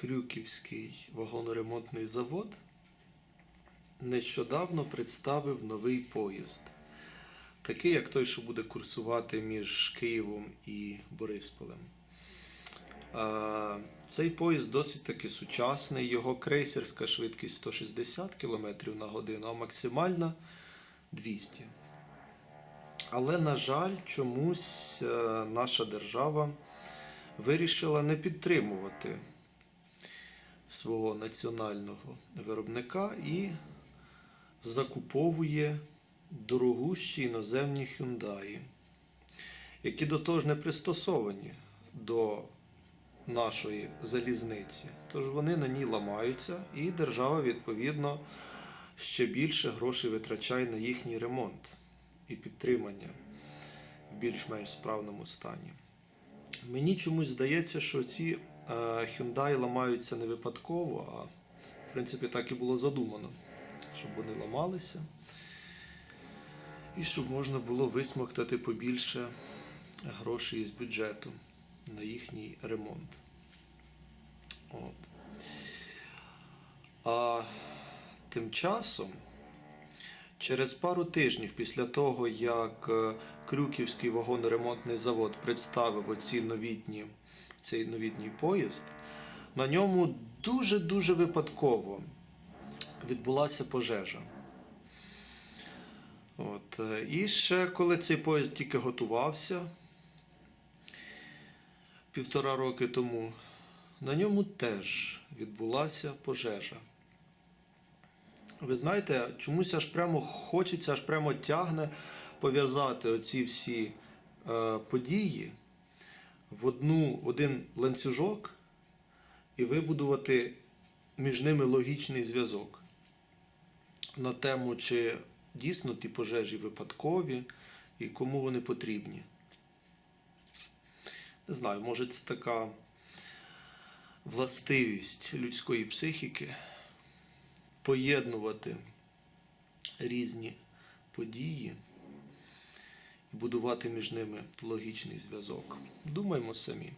Крюківський вагоноремонтний завод нещодавно представив новий поїзд. Такий, як той, що буде курсувати між Києвом і Борисполем. Цей поїзд досить таки сучасний. Його крейсерська швидкість 160 км на годину, а максимальна 200 Але, на жаль, чомусь е, наша держава вирішила не підтримувати свого національного виробника і закуповує дорогущі іноземні Hyundai, які до того ж не пристосовані до нашої залізниці. Тож вони на ній ламаються, і держава, відповідно, ще більше грошей витрачає на їхній ремонт і підтримання в більш-менш справному стані. Мені чомусь здається, що ці Hyundai ламаються не випадково, а в принципі так і було задумано, щоб вони ламалися. І щоб можна було висмоктати побільше грошей із бюджету на їхній ремонт. От. А тим часом, через пару тижнів після того, як е, Крюківський вагоноремонтний завод представив оці новітні, цей новітній поїзд, на ньому дуже-дуже випадково відбулася пожежа. От. е, І ще коли цей поїзд тільки готувався півтора роки тому, на ньому теж відбулася пожежа. Ви знаєте, чомусь аж прямо хочеться, аж прямо тягне пов'язати оці всі е, події в, одну, один ланцюжок і вибудувати між ними логічний зв'язок на тему, чи дійсно ті пожежі випадкові і кому вони потрібні. Не знаю, може це така властивість людської психіки поєднувати різні події і будувати між ними логічний зв'язок. Думаємо самі.